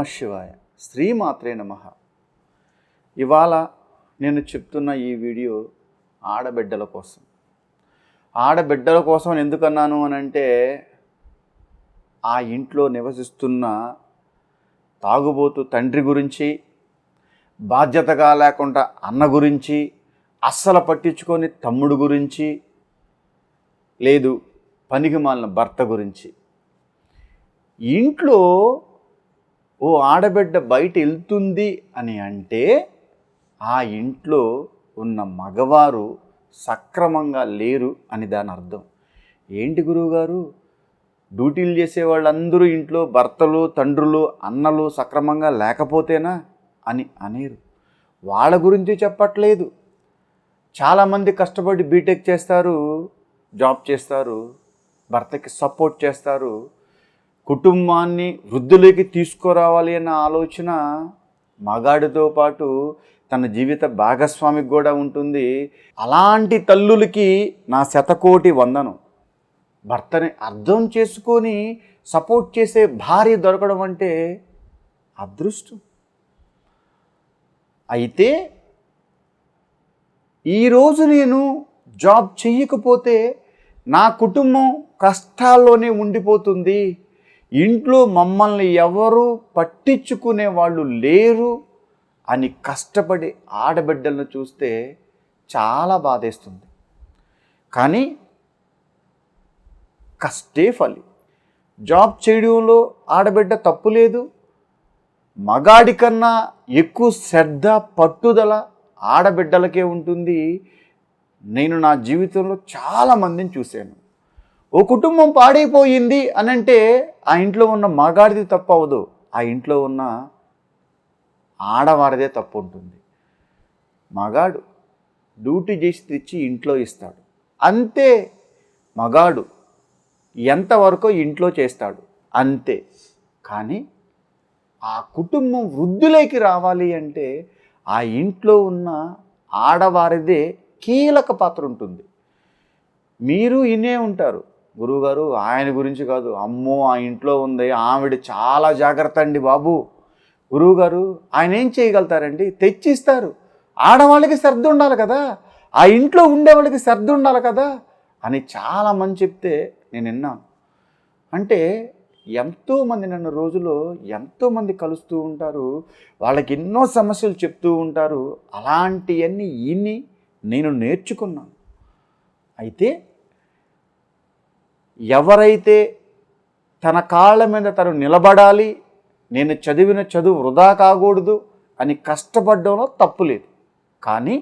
నమ శివాయ శ్రీమాత్రే నమ. ఇవాళ నేను చెప్తున్న ఈ వీడియో ఆడబిడ్డల కోసం. ఆడబిడ్డల కోసం ఎందుకన్నాను అని అంటే ఆ ఇంట్లో నివసిస్తున్న తాగుబోతు తండ్రి గురించి బాధ్యతగా లేకుండా అన్న గురించి అస్సలు పట్టించుకొని తమ్ముడు గురించి లేదు పనికి మాలిన భర్త గురించి. ఇంట్లో ఓ ఆడబిడ్డ బయట వెళ్తుంది అని అంటే ఆ ఇంట్లో ఉన్న మగవారు సక్రమంగా లేరు అని దాని అర్థం. ఏంటి గురువుగారు? డ్యూటీలు చేసే వాళ్ళందరూ ఇంట్లో భర్తలు తండ్రులు అన్నలు సక్రమంగా లేకపోతేనా అని అనేరు. వాళ్ళ గురించి చెప్పట్లేదు. చాలామంది కష్టపడి బీటెక్ చేస్తారు జాబ్ చేస్తారు భర్తకి సపోర్ట్ చేస్తారు కుటుంబాన్ని వృద్ధులకి తీసుకురావాలి అన్న ఆలోచన మగాడితో పాటు తన జీవిత భాగస్వామికి కూడా ఉంటుంది. అలాంటి తల్లులకి నా శతకోటి వందనం. భర్తని అర్థం చేసుకొని సపోర్ట్ చేసే భార్య దొరకడం అంటే అదృష్టం. అయితే ఈరోజు నేను జాబ్ చెయ్యకపోతే నా కుటుంబం కష్టాల్లోనే ఉండిపోతుంది. ఇంట్లో మమ్మల్ని ఎవరు పట్టించుకునే వాళ్ళు లేరు అని కష్టపడి ఆడబిడ్డలను చూస్తే చాలా బాధేస్తుంది. కానీ కష్టే ఫలి. జాబ్ చేయడంలో ఆడబిడ్డ తప్పు లేదు. మగాడి కన్నా ఎక్కువ శ్రద్ధ పట్టుదల ఆడబిడ్డలకే ఉంటుంది. నేను నా జీవితంలో చాలా మందిని చూశాను. ఓ కుటుంబం పాడైపోయింది అని అంటే ఆ ఇంట్లో ఉన్న మగాడిది తప్పు అవ్వదు ఆ ఇంట్లో ఉన్న ఆడవారిదే తప్పు ఉంటుంది మగాడు డ్యూటీ చేసి తెచ్చి ఇంట్లో ఇస్తాడు. అంతే మగాడు ఎంతవరకు ఇంట్లో చేస్తాడు? అంతే. కానీ ఆ కుటుంబం వృద్ధులేకి రావాలి అంటే ఆ ఇంట్లో ఉన్న ఆడవారిదే కీలక పాత్ర ఉంటుంది. మీరు ఇనే ఉంటారు. గురువుగారు ఆయన గురించి కాదు. అమ్మో ఆ ఇంట్లో ఉంది. ఆవిడ చాలా జాగ్రత్త అండి బాబు. గురువుగారు ఆయన ఏం చేయగలుగుతారండి? తెచ్చిస్తారు. ఆడవాళ్ళకి శ్రద్ధ ఉండాలి కదా. ఆ ఇంట్లో ఉండేవాళ్ళకి శ్రద్ధ ఉండాలి కదా అని చాలామంది చెప్తే నేను విన్నాను. అంటే ఎంతోమంది నన్ను రోజులో ఎంతోమంది కలుస్తూ ఉంటారు. వాళ్ళకి ఎన్నో సమస్యలు చెప్తూ ఉంటారు. అలాంటివన్నీ ఇన్ని నేను నేర్చుకున్నాను. అయితే ఎవరైతే తన కాళ్ళ మీద తను నిలబడాలి నేను చదివిన చదువు వృధా కాకూడదు అని కష్టపడడంలో తప్పు లేదు. కానీ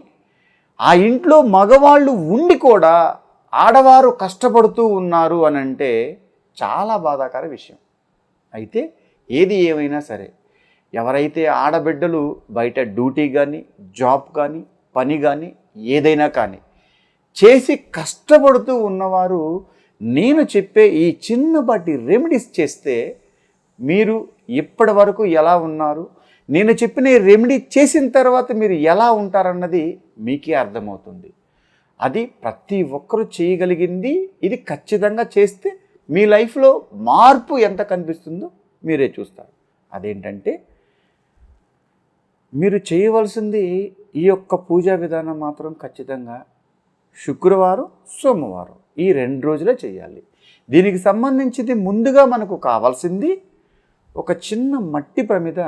ఆ ఇంట్లో మగవాళ్ళు ఉండి కూడా ఆడవారు కష్టపడుతూ ఉన్నారు అని అంటే చాలా బాధాకర విషయం. అయితే ఏది ఏమైనా సరే ఎవరైతే ఆడబిడ్డలు బయట డ్యూటీ కానీ జాబ్ కానీ పని కానీ ఏదైనా కానీ చేసి కష్టపడుతూ ఉన్నవారు నేను చెప్పే ఈ చిన్నపాటి రెమెడీస్ చేస్తే మీరు ఇప్పటి వరకు ఎలా ఉన్నారు? నేను చెప్పిన ఈ రెమెడీ చేసిన తర్వాత మీరు ఎలా ఉంటారన్నది మీకే అర్థమవుతుంది. అది ప్రతి ఒక్కరూ చేయగలిగింది ఇది ఖచ్చితంగా చేస్తే మీ లైఫ్లో మార్పు ఎంత కనిపిస్తుందో మీరే చూస్తారు. అదేంటంటే మీరు చేయవలసింది ఈ యొక్క పూజా విధానం మాత్రం ఖచ్చితంగా శుక్రవారం సోమవారం. ఈ రెండు రోజులే చేయాలి. దీనికి సంబంధించింది ముందుగా మనకు కావాల్సింది ఒక చిన్న మట్టి ప్రమిద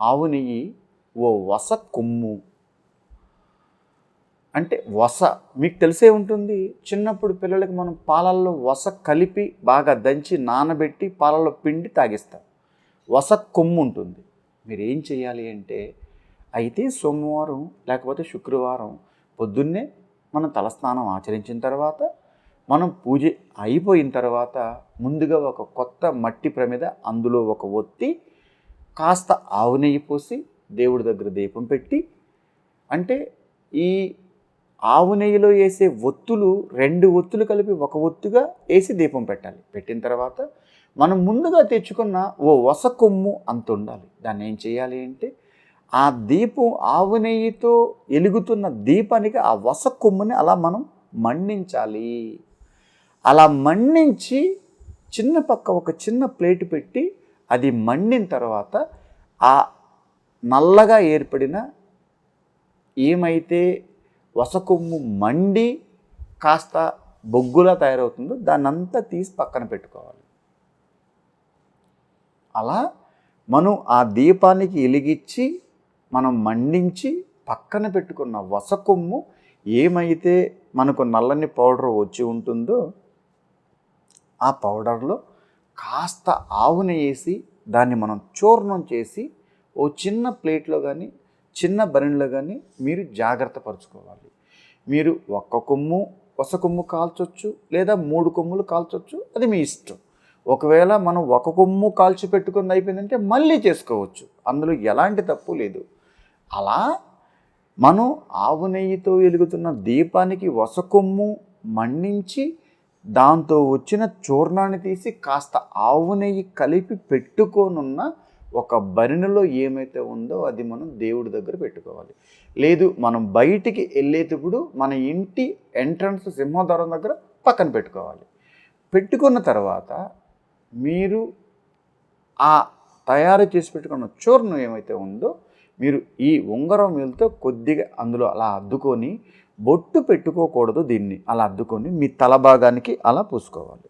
ఆవు నెయ్యి ఓ వస కొమ్ము. అంటే వస మీకు తెలిసే ఉంటుంది చిన్నప్పుడు పిల్లలకి మనం పాలల్లో వస కలిపి బాగా దంచి నానబెట్టి పాలల్లో పిండి తాగిస్తాం. వస కొమ్ము ఉంటుంది. మీరు ఏం చేయాలి అంటే అయితే సోమవారం లేకపోతే శుక్రవారం పొద్దున్నే మనం తలస్నానం ఆచరించిన తర్వాత మనం పూజ అయిపోయిన తర్వాత ముందుగా ఒక కొత్త మట్టి ప్రమిద అందులో ఒక ఒత్తి కాస్త ఆవు నెయ్యి పోసి దేవుడి దగ్గర దీపం పెట్టి అంటే ఈ ఆవు నెయ్యిలో వేసే ఒత్తులు రెండు ఒత్తులు కలిపి ఒక ఒత్తుగా వేసి దీపం పెట్టాలి. పెట్టిన తర్వాత మనం ముందుగా తెచ్చుకున్న ఓ వస కొమ్ము అంత ఉండాలి. దాన్ని ఏం చేయాలి అంటే ఆ దీపం ఆవు నెయ్యితో ఎలుగుతున్న దీపానికి ఆ వస కొమ్ముని అలా మనం మండించాలి. అలా మండించి చిన్న పక్క ఒక చిన్న ప్లేట్ పెట్టి అది మండిన తర్వాత ఆ నల్లగా ఏర్పడిన ఏమైతే వసకొమ్ము మండి కాస్త బొగ్గులా తయారవుతుందో దాన్నంతా తీసి పక్కన పెట్టుకోవాలి. అలా మనం ఆ దీపానికి వెలిగించి మనం మండించి పక్కన పెట్టుకున్న వసకొమ్ము ఏమైతే మనకు నల్లని పౌడర్ వచ్చి ఉంటుందో ఆ పౌడర్లో కాస్త ఆవుని వేసి దాన్ని మనం చూర్ణం చేసి ఓ చిన్న ప్లేట్లో కానీ చిన్న బరిలో కానీ మీరు జాగ్రత్త పరుచుకోవాలి. మీరు ఒక్క కొమ్ము ఒస కొమ్ము కాల్చొచ్చు లేదా మూడు కొమ్ములు కాల్చొచ్చు అది మీ ఇష్టం. ఒకవేళ మనం ఒక కొమ్ము కాల్చి పెట్టుకుంది అయిపోయిందంటే మళ్ళీ చేసుకోవచ్చు. అందులో ఎలాంటి తప్పు లేదు. అలా మనం ఆవు నెయ్యితో వెలుగుతున్న దీపానికి వస కొమ్ము మండించి దాంతో వచ్చిన చూర్ణాన్ని తీసి కాస్త ఆవు నెయ్యి కలిపి పెట్టుకోనున్న ఒక బరిణలో ఏమైతే ఉందో అది మనం దేవుడి దగ్గర పెట్టుకోవాలి. లేదు మనం బయటికి వెళ్ళేటప్పుడు మన ఇంటి ఎంట్రన్స్ సింహద్వారం దగ్గర పక్కన పెట్టుకోవాలి. పెట్టుకున్న తర్వాత మీరు ఆ తయారు చేసి పెట్టుకున్న చూర్ణం ఏమైతే ఉందో మీరు ఈ ఉంగరం వేలుతో కొద్దిగా అందులో అలా అద్దుకొని బొట్టు పెట్టుకోకూడదు దీన్ని. అలా అద్దుకొని మీ తల భాగానికి అలా పూసుకోవాలి.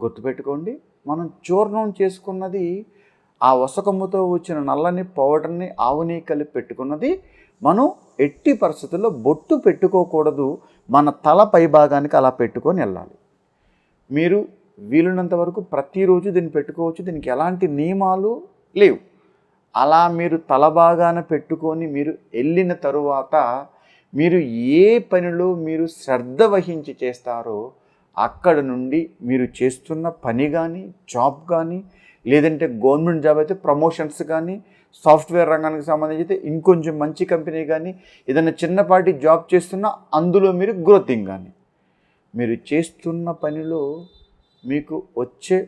గుర్తుపెట్టుకోండి మనం చూర్ణం చేసుకున్నది ఆ వసకమ్ముతో వచ్చిన నల్లని పౌడర్ని ఆవుని కలిపి పెట్టుకున్నది మనం ఎట్టి పరిస్థితుల్లో బొట్టు పెట్టుకోకూడదు మన తల పై భాగానికి అలా పెట్టుకొని వెళ్ళాలి. మీరు వీలున్నంత వరకు ప్రతిరోజు దీన్ని పెట్టుకోవచ్చు. దీనికి ఎలాంటి నియమాలు లేవు. అలా మీరు తల భాగాన పెట్టుకొని మీరు వెళ్ళిన తరువాత మీరు ఏ పనిలో మీరు శ్రద్ధ వహించి చేస్తారో అక్కడ నుండి మీరు చేస్తున్న పని కానీ జాబ్ కానీ లేదంటే గవర్నమెంట్ జాబ్ అయితే ప్రమోషన్స్ కానీ సాఫ్ట్వేర్ రంగానికి సంబంధించి అయితే ఇంకొంచెం మంచి కంపెనీ కానీ ఏదైనా చిన్నపాటి జాబ్ చేస్తున్నా అందులో మీరు గ్రోతింగ్ కానీ మీరు చేస్తున్న పనిలో మీకు వచ్చే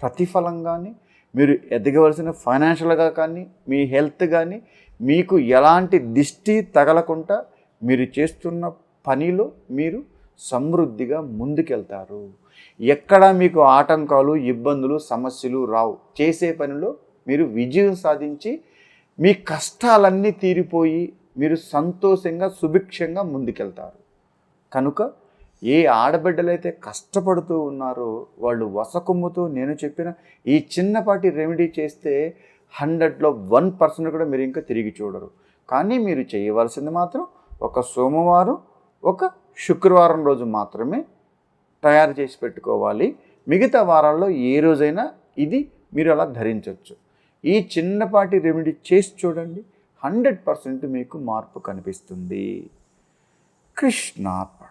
ప్రతిఫలం కానీ మీరు ఎదగవలసిన ఫైనాన్షియల్గా కానీ మీ హెల్త్ కానీ మీకు ఎలాంటి దిష్టి తగలకుండా మీరు చేస్తున్న పనిలో మీరు సమృద్ధిగా ముందుకెళ్తారు. ఎక్కడ మీకు ఆటంకాలు ఇబ్బందులు సమస్యలు రావు. చేసే పనిలో మీరు విజయం సాధించి మీ కష్టాలన్నీ తీరిపోయి మీరు సంతోషంగా సుభిక్షంగా ముందుకెళ్తారు. కనుక ఏ ఆడబిడ్డలైతే కష్టపడుతూ ఉన్నారో వాళ్ళు వసకొమ్ముతో నేను చెప్పిన ఈ చిన్నపాటి రెమెడీ చేస్తే హండ్రెడ్లో వన్ పర్సెంట్ కూడా మీరు ఇంకా తిరిగి చూడరు. కానీ మీరు చేయవలసింది మాత్రం ఒక సోమవారం ఒక శుక్రవారం రోజు మాత్రమే తయారు చేసి పెట్టుకోవాలి. మిగతా వారాల్లో ఏ రోజైనా ఇది మీరు అలా ధరించవచ్చు ఈ చిన్నపాటి రెమెడీ చేసి చూడండి హండ్రెడ్ పర్సెంట్ మీకు మార్పు కనిపిస్తుంది. కృష్ణార్పణ.